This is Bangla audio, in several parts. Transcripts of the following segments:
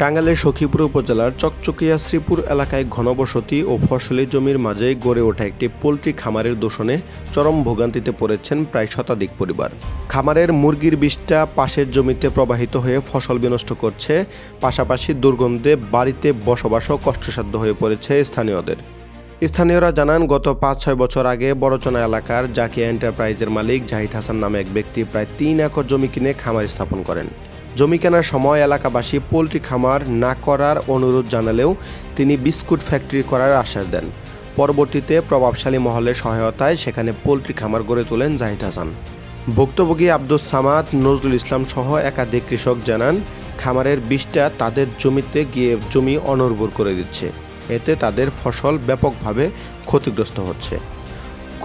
টাঙ্গাইলের সখীপুর উপজেলার চকচকিয়া শ্রীপুর এলাকায় ঘনবসতি ও ফসলি জমির মাঝে গড়ে ওঠা একটি পোলট্রি খামারের দূষণে চরম ভোগান্তিতে পড়েছেন প্রায় শতাধিক পরিবার। খামারের মুরগির বিষটা পাশের জমিতে প্রবাহিত হয়ে ফসল বিনষ্ট করছে, পাশাপাশি দুর্গন্ধে বাড়িতে বসবাসও কষ্টসাধ্য হয়ে পড়েছে স্থানীয়দের। স্থানীয়রা জানান, গত পাঁচ ছয় বছর আগে বড়চনা এলাকার জাকিয়া এন্টারপ্রাইজের মালিক জাহিদ হাসান নামে এক ব্যক্তি প্রায় তিন একর জমি কিনে খামার স্থাপন করেন। জমি কেনার সময় এলাকাবাসী পোলট্রি খামার না করার অনুরোধ জানালেও তিনি বিস্কুট ফ্যাক্টরি করার আশ্বাস দেন। পরবর্তীতে প্রভাবশালী মহলের সহায়তায় সেখানে পোলট্রি খামার গড়ে তোলেন জাহিদ হাসান। ভুক্তভোগী আব্দুস সামাদ, নজরুল ইসলাম সহ একাধিক কৃষক জানান, খামারের বিষটা তাদের জমিতে গিয়ে জমি অনুর্বর করে দিচ্ছে। এতে তাদের ফসল ব্যাপকভাবে ক্ষতিগ্রস্ত হচ্ছে।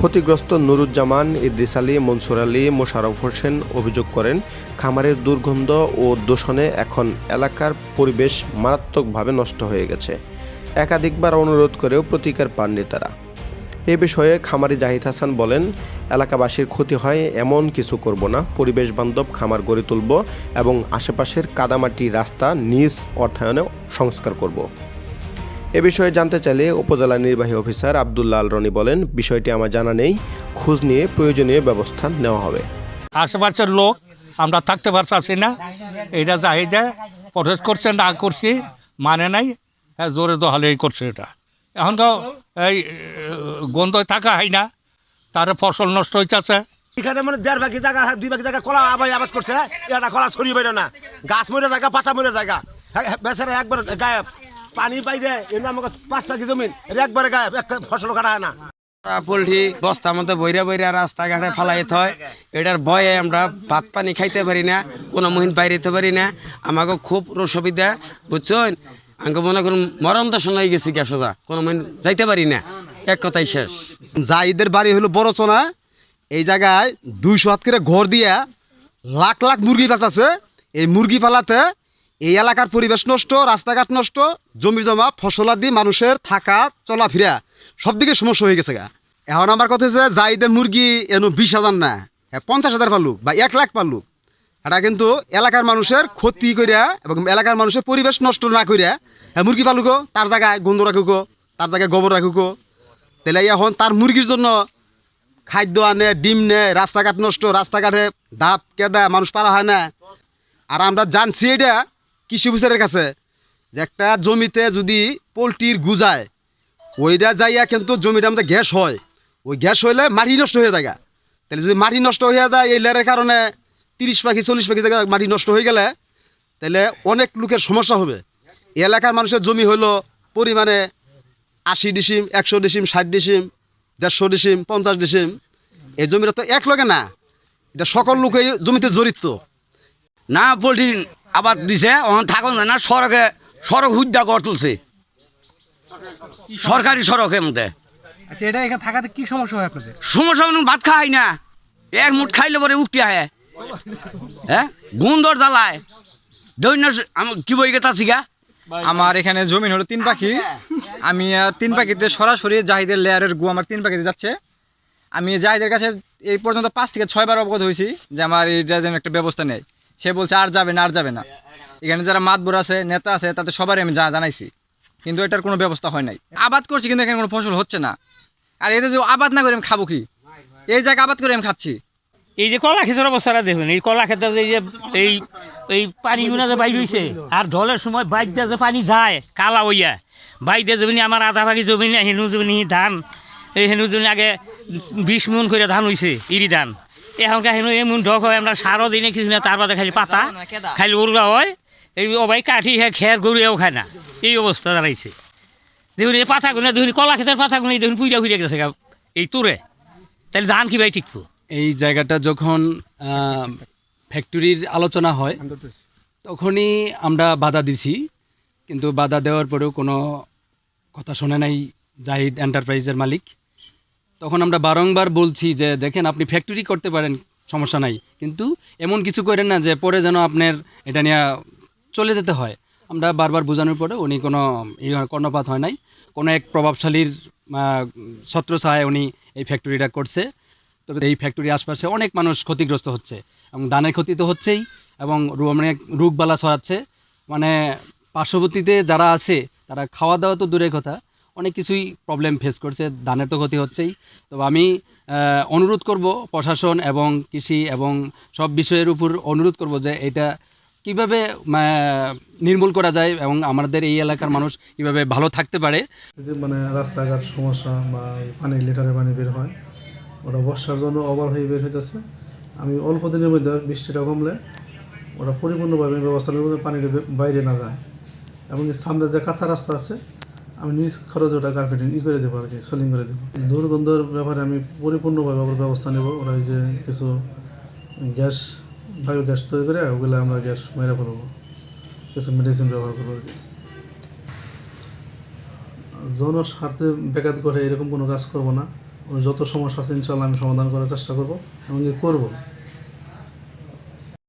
ক্ষতিগ্রস্ত নুরুজ্জামান, ইদ্রিস আলী, মনসুর আলী মোশারফ হোসেন অভিযোগ করেন, খামারের দুর্গন্ধ ও দূষণে এখন এলাকার পরিবেশ মারাত্মকভাবে নষ্ট হয়ে গেছে। একাধিকবার অনুরোধ করেও প্রতিকার পাননি তারা। এ বিষয়ে খামারি জাহিদ হাসান বলেন, এলাকাবাসীর ক্ষতি হয়, এমন কিছু করব না। পরিবেশ বান্ধব খামার গড়ে তুলব এবং আশেপাশের কাদামাটি রাস্তা নিজ অর্থায়নে সংস্কার করব। এ বিষয়ে জানতে চাইলে উপজেলা নির্বাহী অফিসার আবদুল্লাহ আল রনি বলেন বিষয়টি আমার জানা নেই। খোঁজ নিয়ে প্রয়োজনীয় ব্যবস্থা নেওয়া হবে। আশেপাশের লোক আমরা থাকতে পারছি না। এটা চাহিদা প্রসেস করছে না করছি মানে নাই। হ্যাঁ, জোরে তো হলেই করছে এটা। এখন তো এই গন্ধ থাকা হয় না। তার ফসল নষ্ট হইতেছে। এখানে মানে দেড় ভাগি জায়গা দুই ভাগি জায়গা কলা আবাই আবাদ করছে এটা কলা ছড়িয়ে বেরো না। গাছ মরে জায়গা পাতা মরে জায়গা। হ্যাঁ, হ্যাঁ, বেচারা একবার গায়েব পানি বাইরে এর আমাকে পাঁচ ভাগি জমিন। একবারে গায়েব একটা ফসল কাটা হয় না। পোলট্রি বস্তার মতো বইরা বইরা রাস্তাঘাটে ফালাইতে হয় এটার ভয়ে আমরা ভাত পানি খাইতে পারি না কোনো মহিন বাইরেতে পারি না। আমাকে খুব অসুবিধা বুঝছেন? আমাকে মনে করুন মরণ দর্শন হয়ে গেছি গ্যাস সোজা কোনো মহিন যাইতে পারি না। এক কথাই শেষ। জাইদের বাড়ি হলো বড়চনা এই জায়গায় দুইশো হাত করে ঘর দিয়া লাখ লাখ মুরগি পাতাছে এই মুরগি পালাতে এই এলাকার পরিবেশ নষ্ট, রাস্তাঘাট নষ্ট জমি জমা ফসলাদি মানুষের থাকা, চলাফেরা সব দিকে সমস্যা হয়ে গেছে গা। এখন আমার কথা হচ্ছে জাইদের মুরগি এনো বিশ হাজার না পঞ্চাশ হাজার পারলুক বা এক লাখ পারলুক, এটা কিন্তু এলাকার মানুষের ক্ষতি করিয়া এবং এলাকার মানুষের পরিবেশ নষ্ট না করিয়া হ্যাঁ মুরগি পালুকো তার জায়গায় গন্ধ রাখুকো তার জায়গায় গোবর রাখুকো তাহলে এখন তার মুরগির জন্য খাদ্য আনে, ডিম নেয় রাস্তাঘাট নষ্ট, রাস্তাঘাটে দাঁত কেদা, মানুষ পারা হয় না। আর আমরা জানছি এটা কৃষি অফিসারের কাছে, যে একটা জমিতে যদি পোলট্রির গুজায় ওইটা যাইয়া কিন্তু জমিটা আমাদের গ্যাস হয়। ওই গ্যাস হইলে মাটি নষ্ট হয়ে যায় তাহলে যদি মাটি নষ্ট হয়ে যায়, এই লেয়ারের কারণে তিরিশ পাখি, চল্লিশ পাখি জায়গা মাটি নষ্ট হয়ে গেলে, তাহলে অনেক লোকের সমস্যা হবে। এলাকার মানুষের জমি হইল পরিমাণে আশি ডিসিম, একশো ডিসিম, ষাট ডিসিম, দেড়শো ডিসিম, পঞ্চাশ ডিসিম। এই জমিটা তো এক লগে না, এটা সকল লোক এই জমিতে জড়িত। না পোলট্রি আবার দিছে ওখানে থাকুন না সড়কে সড়ক হুদ্দা গড় তুলছে। সরকারি সড়কের মধ্যে আচ্ছা এটা এখানে থাকাতে কি সমস্যা হয় আপনাদের? সমস্যা ভাত খাই না। এক মুঠ খাইলে পরে উঠতে আহে হ্যাঁ? গুন্দর জ্বালায়। দৈন্য আমি কি বই গেতা শিখা আমার এখানে জমিন হলো তিন পাখি। আমি তিন পাখিতে সরাসরি জাহিদের লেয়ারের গু আমার তিন পাখিতে যাচ্ছে। আমি জাহিদের কাছে এই পর্যন্ত পাঁচ থেকে ছয়বার অবগত হয়েছি যে আমার এই যেন একটা ব্যবস্থা নেই। সে বলছে, আর যাবে না, আর যাবে না। এখানে যারা মাতবর আছে, নেতা আছে, তাদের সবারই আমি জানাইছি। কিন্তু এটার কোনো ব্যবস্থা হয় নাই। আবাদ করছি, কিন্তু এখানে কোনো ফসল হচ্ছে না। আর এতে যদি আবাদ না করে আমি খাব কি? এই জায়গায় আবাদ করে আমি খাচ্ছি। এই যে কলা ক্ষেতের অবস্থাটা দেখুন, এই কলা এই যে এই এই পানিগুলো যে বাইর হইছে, আর ঢলের সময় বাইক দিয়ে যে পানি যায়, কালা হইয়া। বাইক দিয়ে জমিনি আমার আধা ভাগি জমিনি হেনু জমিনি ধান, এই হেনু জমিনি আগে বিশ মন করে ধান হইছে, ইরি ধান। এখনকার হেনু এমন ঢক হয় আমরা সারও দিনে কিছু না তার বাদে খালি পাতা খালি উর্গা হয় এই অবাই কাঠি হ্যাঁ খের গরুয়েও খায় না এই অবস্থা দাঁড়াইছে। দেখুন এই পাতাগুলো দেখুন কলা ক্ষেতের পাতাগুলো দেখুন পুইরা পুইরা গেছে এই তোরে। তাহলে ধান কি ভাই ঠিকবো এই জায়গাটা যখন ফ্যাক্টরির আলোচনা হয় তখনই আমরা বাধা দিছি কিন্তু বাধা দেওয়ার পরেও কোনো কথা শোনে নাই জাহিদ এন্টারপ্রাইজের মালিক। তখন আমরা বারংবার বলছি যে দেখেন আপনি ফ্যাক্টরি করতে পারেন সমস্যা নাই। কিন্তু এমন কিছু করেন না যে পরে যেন আপনার এটা নিয়ে চলে যেতে হয়। আমরা বারবার বোঝানোর পরে উনি কোনো কর্ণপাত হয় নাই। কোনো এক প্রভাবশালীর আহ, ছত্রছায়ায় উনি এই ফ্যাক্টরিটা করছে। তবে এই ফ্যাক্টরির আশপাশে অনেক মানুষ ক্ষতিগ্রস্ত হচ্ছে এবং ধানের ক্ষতি তো হচ্ছেই এবং অনেক রোগবালা ছড়াচ্ছে। মানে পার্শ্ববর্তীতে যারা আছে তারা খাওয়া দাওয়া তো দূরের কথা অনেক কিছুই প্রবলেম ফেস করছে, ধানের তো ক্ষতি হচ্ছেই। তো আমি অনুরোধ করব প্রশাসন এবং কৃষি এবং সব বিষয়ের উপর অনুরোধ করব যে এটা কীভাবে নির্মূল করা যায় এবং আমাদের এই এলাকার মানুষ কীভাবে ভালো থাকতে পারে। মানে রাস্তাঘাট সমস্যা বা পানি লিটারে পানি বের হয়, ওটা বর্ষার জন্য ওভার হয়ে বের হইতেছে। আমি অল্প দিনের মধ্যে বৃষ্টিটা কমলে ওটা পরিপূর্ণভাবে ব্যবস্থা নেব পানিটা বাইরে না যায়। এবং সামনে যে কাঁচা রাস্তা আছে আমি নিজ খরচে ওটা কার্পেটিং ই করে দেবো আর কি সোলিং করে দেবো। দুর্গন্ধের ব্যাপারে আমি পরিপূর্ণভাবে ওর ব্যবস্থা নেব। ওরা যে কিছু গ্যাস, বায়ো গ্যাস তৈরি করে, ওগুলো আমরা গ্যাস মেরে ফেলব। কিছু মেডিসিন ব্যবহার করব আর কি। জনস্বার্থে ব্যাঘাত ঘটে এরকম কোনো কাজ করব না। যত সমস্যা আছে ইনশাল্লাহ আমি সমাধান করার চেষ্টা করব এবং করব।